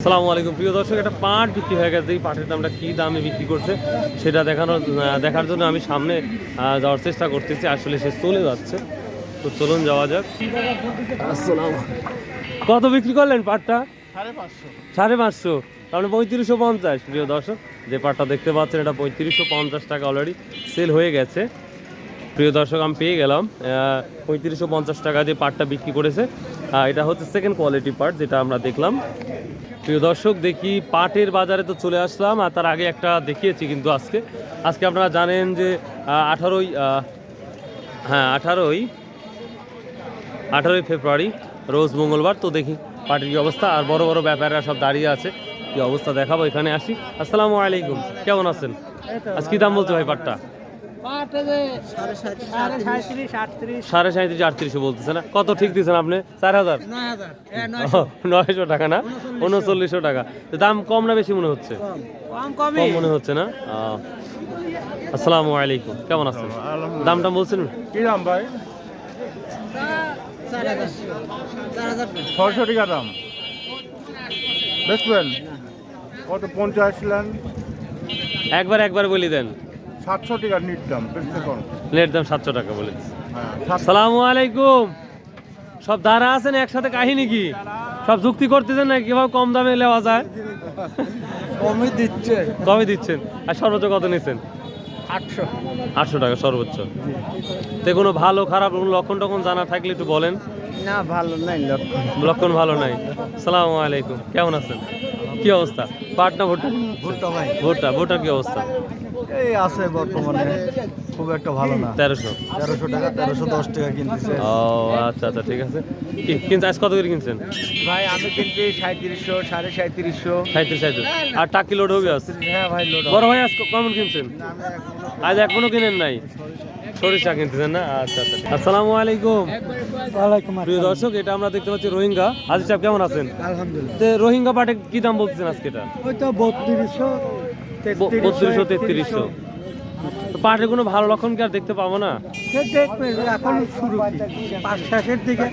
আসসালামু আলাইকুম। প্রিয় দর্শক একটা পাট বিক্রি হয়ে গেছে। এই পাটের দামটা কী দামে বিক্রি করছে সেটা দেখানোর দেখার জন্য আমি সামনে যাওয়ার চেষ্টা করতেছি। আসলে সে চলে যাচ্ছে। তো চলুন যাওয়া যাক। কত বিক্রি করলেন পাটটা? সাড়ে পাঁচশো। সাড়ে পাঁচশো। তাহলে পঁয়ত্রিশশো পঞ্চাশ প্রিয় দর্শক। যে পাটটা দেখতে পাচ্ছেন এটা পঁয়ত্রিশশো পঞ্চাশ টাকা অলরেডি সেল হয়ে গেছে। প্রিয় দর্শক আমি পেয়ে গেলাম। পঁয়ত্রিশশো পঞ্চাশ টাকা দিয়ে পাটটা বিক্রি করেছে। এটা হচ্ছে সেকেন্ড কোয়ালিটি পার্ট যেটা আমরা দেখলাম। প্রিয় দর্শক দেখি পাটের বাজারে তো চলে আসলাম আর তার আগে একটা দেখিয়েছি কিন্তু আজকে। আজকে আপনারা জানেন যে আঠারোই হ্যাঁ আঠারোই আঠারোই ফেব্রুয়ারি রোজ মঙ্গলবার। তো দেখি পার্টির কি অবস্থা আর বড় বড় ব্যাপারীরা সব দাঁড়িয়ে আছে কি অবস্থা দেখাবো এখানে আসি। আসসালামু আলাইকুম কেমন আছেন? আজ কি দাম বলছো ভাই পাটটা? সাড়ে সাঁত্রিশ আটত্রিশশো বলতেছে না? কত ঠিক দিচ্ছেন আপনি? চার হাজার? নয়শো। টাকা না? উনচল্লিশশো। টাকা। তো দাম কম না বেশি মনে হচ্ছে? কম। মনে হচ্ছে না? আসসালামু আলাইকুম। কেমন আছেন? দামটা বলছেন? কি দাম ভাই? ছয়শো টাকা দাম। বেচবেন কত পঞ্চাশ লেন? একবার একবার বলি দেন। সাতশো টাকা নিট দাম কোন দাম সাতশো টাকা বলেছি হ্যাঁ সাতশো আলাইকুম। সব দাঁড়া আছেন একসাথে কাহিনী কি? সব যুক্তি করতেছেন না কীভাবে কম দামে নেওয়া যায়? কমই দিচ্ছে। কবে দিচ্ছেন। আর সর্বোচ্চ কত নিচ্ছেন আটশো। আটশো টাকা সর্বোচ্চ। তো কোনো ভালো খারাপ লক্ষণ টক্ষণ জানা থাকলে একটু বলেন। না ভালো নাই লক্ষণ। লক্ষণ ভালো নাই। সালামু আলাইকুম। কেমন আছেন? কি অবস্থা? পাটনা ভুট্টা? ভুট্টা ভাই। ভুট্টা ভুট্টার কি অবস্থা? এই আছে বর্তমানে খুব একটা ভালো না। তেরোশো। তেরোশো টাকা তেরোশো দশ টাকা কিনতেছে। ও আচ্ছা আচ্ছা ঠিক আছে। কি কিনছে আজ কত করে কিনছেন? ভাই আমি কিনছি সাঁত্রিশশো সাড়ে সাঁত্রিশশো সাঁত্রিশ সাঁত্রিশ আর টাকি লোড হবে আজ হ্যাঁ ভাই লোড বড় ভাই আজ কেমন কিনছেন? আজ এখনও কিনেন নাই? সরিষা কিনতেছেন না? আচ্ছা আচ্ছা আসসালামু আলাইকুম। ওয়ালাইকুম প্রিয় দর্শক এটা আমরা দেখতে পাচ্ছি রোহিঙ্গা। আজিজ সাহেব কেমন আছেন? আলহামদুলিল্লাহ। রোহিঙ্গা পাটে কি দাম বলতেছেন আজকে এটা? ওই তো বত্রিশশো বত্রিশশো তেত্রিশশো। পাটের কোনো ভালো লক্ষণ কি আর দেখতে পাবো না? সে দেখবে এখন শুরু কি? পাঁচ শেষের দিকে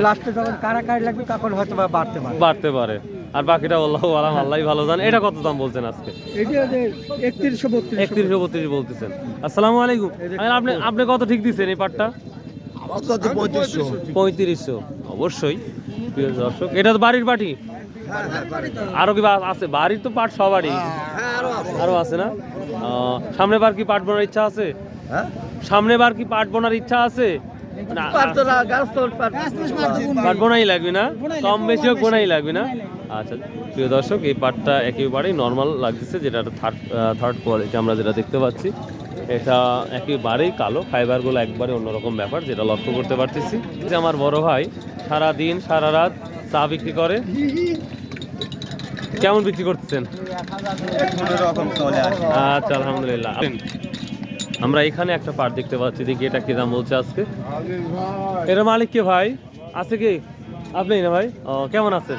লাস্টে যখন কারাকারি লাগবে তখন হয়তো বা বাড়তে পারে। বাড়তে পারে। আর বাকিটা আল্লাহ আলাম আল্লাহ ভালো জানে। এটা কত দাম বলছেন আজকে? একত্রিশশো বত্রিশ একত্রিশশো বত্রিশ বলতেছেন। আসসালামু আলাইকুম। আর আপনি আপনি কত ঠিক দিচ্ছেন এই পাটটা? পঁয়ত্রিশশো। পঁয়ত্রিশশো। অবশ্যই। প্রিয় দর্শক এটা তো বাড়ির পাটি? আরও কি বা- আছে? বাড়ির তো পাট সবারই। আরও আছে না? সামনে বার কি পাট বোনার ইচ্ছা আছে? হ্যাঁ? সামনে বার কি পাট বোনার ইচ্ছা আছে? পাট বোনাই লাগবে না? কম বেশি হোক বোনাই লাগবে না? আচ্ছা প্রিয় দর্শক এই পাটটা একেবারেই নর্মাল লাগতেছে যেটা থার্ড থার্ড কোয়ালিটি আমরা যেটা দেখতে পাচ্ছি। এটা একেবারেই কালো ফাইবারগুলো একবারে অন্যরকম ব্যাপার যেটা লক্ষ্য করতে পারতেছি। যে আমার বড় ভাই সারা দিন সারা রাত চা বিক্রি করে। কেমন বিক্রি করতেছেন? চলে আচ্ছা আলহামদুলিল্লাহ। আমরা এখানে একটা পাট দেখতে পাচ্ছি। দেখি এটা কি দাম বলছে আজকে? এটা মালিক কে ভাই? আছে কি? আপনি না ভাই? ও কেমন আছেন?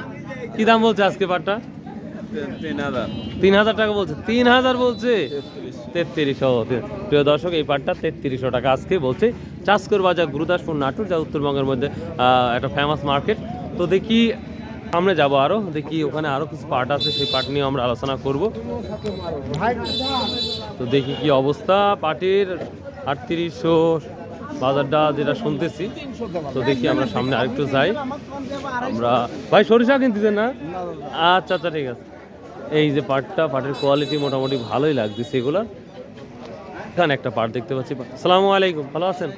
কি দাম বলছে আজকে পাটটা? তিন হাজার তিন হাজার টাকা বলছে। তিন হাজার বলছে? তেত্রিশশো প্রিয় দর্শক এই পাটটা তেত্রিশশো টাকা আজকে বলছে। চাষকর বাজার গুরুদাসপুর নাটুর যা উত্তরবঙ্গের মধ্যে একটা ফেমাস মার্কেট তো দেখি সামনে যাব আরও, দেখি ওখানে আরও কিছু পার্ট আছে, সেই পার্ট নিয়ে আমরা আলোচনা করব। তো দেখি কি অবস্থা পাটের আটত্রিশশো বাজারটা যেটা শুনতেছি, তো দেখি আমরা সামনে আরেকটু যাই। আমরা ভাই, সরিষা কিনতেছেন না? আচ্ছা আচ্ছা ঠিক আছে। এই যে পাটটা পাটের কোয়ালিটি মোটামুটি ভালোই লাগতেছে এগুলো। এখানে একটা পাট দেখতে পাচ্ছি। সালামু আলাইকুম, ভালো আছেন?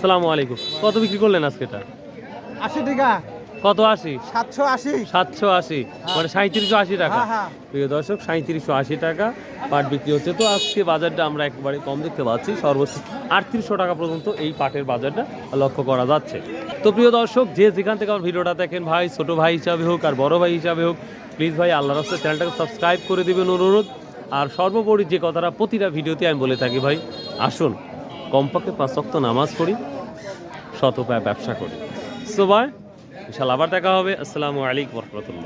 সালামু আলাইকুম। কত বিক্রি করলেন আজকে এটা? আশি টাকা। কত আশি? সাতশো আশি। সাতশো আশি। মানে সাঁত্রিশশো আশি টাকা। হ্যাঁ, হ্যাঁ। প্রিয় দর্শক সাঁত্রিশশো আশি টাকা। পাট বিক্রি হচ্ছে। তো আজকে বাজারটা আমরা একবারে কম দেখতে পাচ্ছি। সর্বোচ্চ আটত্রিশশো টাকা পর্যন্ত এই পাটের বাজারটা লক্ষ্য করা যাচ্ছে। তো প্রিয় দর্শক যে যেখান থেকে আমার ভিডিওটা দেখেন ভাই ছোট ভাই হিসাবে হোক আর বড় ভাই হিসাবে হোক প্লিজ ভাই আল্লাহ রাস্তায় চ্যানেলটাকে সাবস্ক্রাইব করে দিবেন অনুরোধ। আর সর্বোপরি যে কথাটা প্রতিটা ভিডিওতে আমি বলে থাকি ভাই আসুন কমপক্ষে পাঁচ নামাজ পড়ি শত ব্যবসা করি। সো ভাই ইনশাল্লাহ আবার দেখা হবে। আসসালামু আলাইকুম রহমতুল্লাহ।